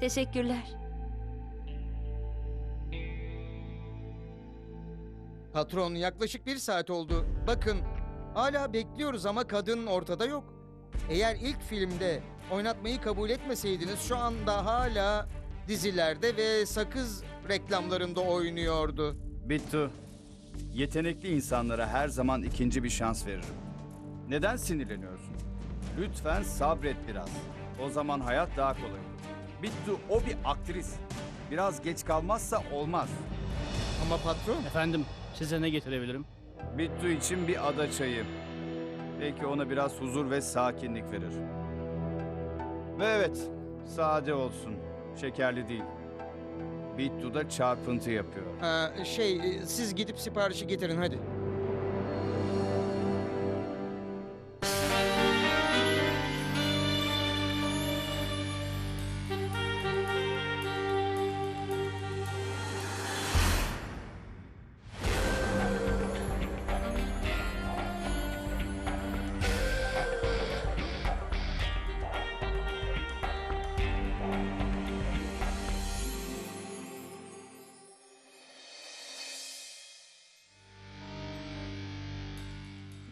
Teşekkürler. Patron yaklaşık bir saat oldu. Bakın hala bekliyoruz ama kadın ortada yok. Eğer ilk filmde oynatmayı kabul etmeseydiniz şu anda hala dizilerde ve sakız reklamlarında oynuyordu. Bittu. Yetenekli insanlara her zaman ikinci bir şans veririm. Neden sinirleniyorsun? Lütfen sabret biraz. O zaman hayat daha kolay olur. Bittu o bir aktris. Biraz geç kalmazsa olmaz. Ama patron Efendim, size ne getirebilirim? Bittu için bir ada çayı. Belki ona biraz huzur ve sakinlik verir. Ve evet, sade olsun. Şekerli değil. Bittu da çarpıntı yapıyor. Aa, şey e, siz gidip siparişi getirin hadi.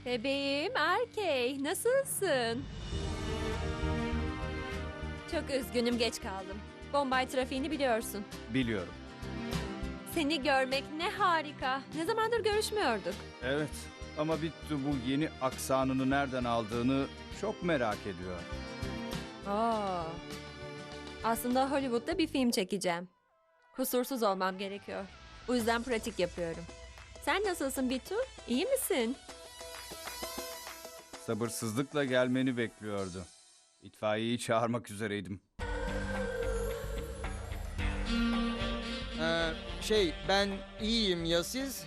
Bebeğim Arkey, nasılsın? Çok üzgünüm geç kaldım. Bombay trafiğini biliyorsun. Biliyorum. Seni görmek ne harika. Ne zamandır görüşmüyorduk. Evet ama Bittu bu yeni aksanını nereden aldığını çok merak ediyor. Aa. Aslında Hollywood'da bir film çekeceğim. Kusursuz olmam gerekiyor. Bu yüzden pratik yapıyorum. Sen nasılsın Bitu? İyi misin? Sabırsızlıkla gelmeni bekliyordu. İtfaiyeyi çağırmak üzereydim. Ee, şey ben iyiyim ya siz?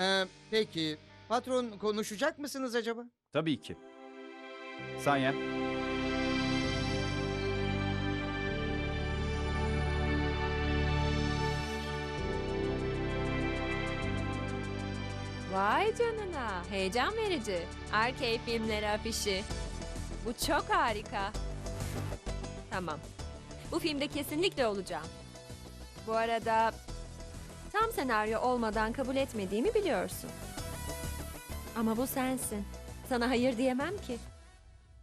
Ee, peki patron konuşacak mısınız acaba? Tabii ki. Sanya. Vay canına. Heyecan verici. Arkey filmleri afişi. Bu çok harika. Tamam. Bu filmde kesinlikle olacağım. Bu arada tam senaryo olmadan kabul etmediğimi biliyorsun. Ama bu sensin. Sana hayır diyemem ki.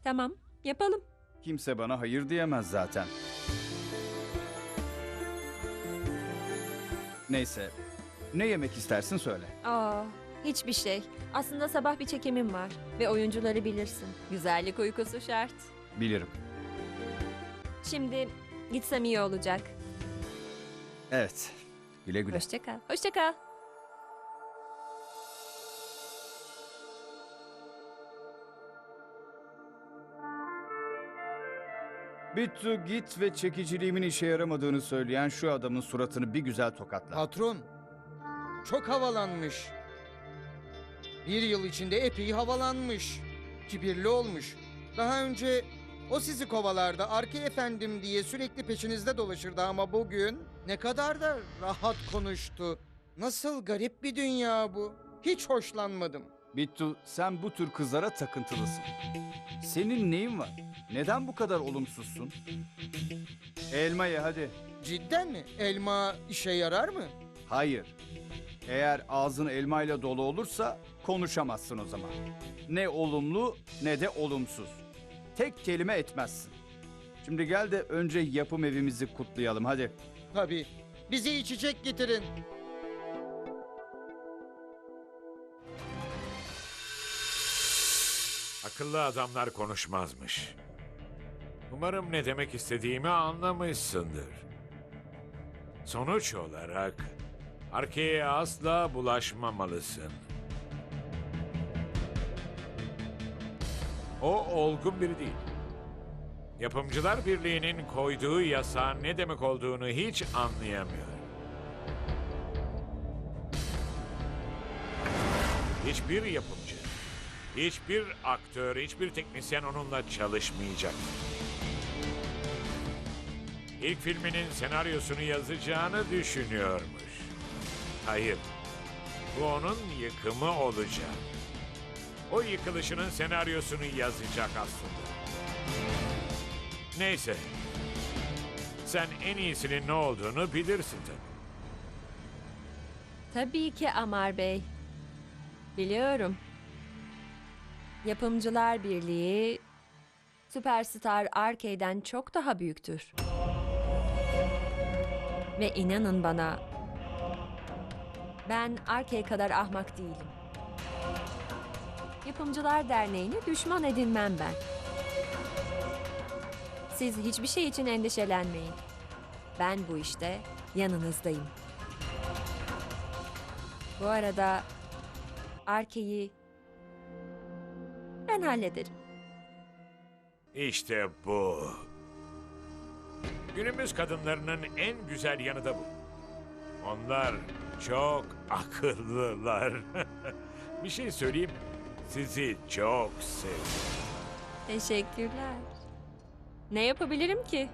Tamam, yapalım. Kimse bana hayır diyemez zaten. Neyse. Ne yemek istersin söyle. Aa, hiçbir şey. Aslında sabah bir çekimim var ve oyuncuları bilirsin. Güzellik uykusu şart. Bilirim. Şimdi gitsem iyi olacak. Evet. Güle güle. Hoşça kal. Hoşça kal. Bittu git ve çekiciliğimin işe yaramadığını söyleyen şu adamın suratını bir güzel tokatla. Patron çok havalanmış. Bir yıl içinde epey havalanmış. Kibirli olmuş. Daha önce o sizi kovalarda Arke efendim diye sürekli peşinizde dolaşırdı ama bugün ne kadar da rahat konuştu. Nasıl garip bir dünya bu. Hiç hoşlanmadım. Bittu sen bu tür kızlara takıntılısın. Senin neyin var? Neden bu kadar olumsuzsun? Elma ye hadi. Cidden mi? Elma işe yarar mı? Hayır. Eğer ağzın elmayla dolu olursa konuşamazsın o zaman. Ne olumlu ne de olumsuz. Tek kelime etmezsin. Şimdi gel de önce yapım evimizi kutlayalım hadi. Tabii. Bize içecek getirin. Akıllı adamlar konuşmazmış. Umarım ne demek istediğimi anlamışsındır. Sonuç olarak arkaya asla bulaşmamalısın. O olgun biri değil. Yapımcılar Birliği'nin koyduğu yasağın ne demek olduğunu hiç anlayamıyor. Hiçbir yapımcı, hiçbir aktör, hiçbir teknisyen onunla çalışmayacak. İlk filminin senaryosunu yazacağını düşünüyormuş. Hayır, bu onun yıkımı olacak. O yıkılışının senaryosunu yazacak aslında. Neyse, Sen en iyisinin ne olduğunu bilirsin tabii. Tabii ki Amar Bey. Biliyorum. Yapımcılar Birliği Superstar Arcade'den çok daha büyüktür. Ve inanın bana ben Arcade kadar ahmak değilim. Yapımcılar Derneği'ni düşman edinmem ben. Siz hiçbir şey için endişelenmeyin. Ben bu işte yanınızdayım. Bu arada Arke'yi ben hallederim. İşte bu. Günümüz kadınlarının en güzel yanı da bu. Onlar çok akıllılar. Bir şey söyleyeyim mi? Sizi çok sevdim. Teşekkürler. Ne yapabilirim ki?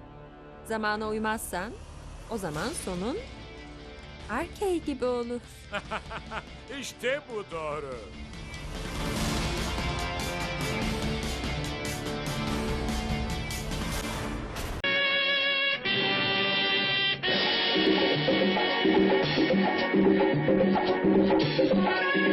Zamana uymazsan o zaman sonun Arke gibi olur. İşte bu doğru.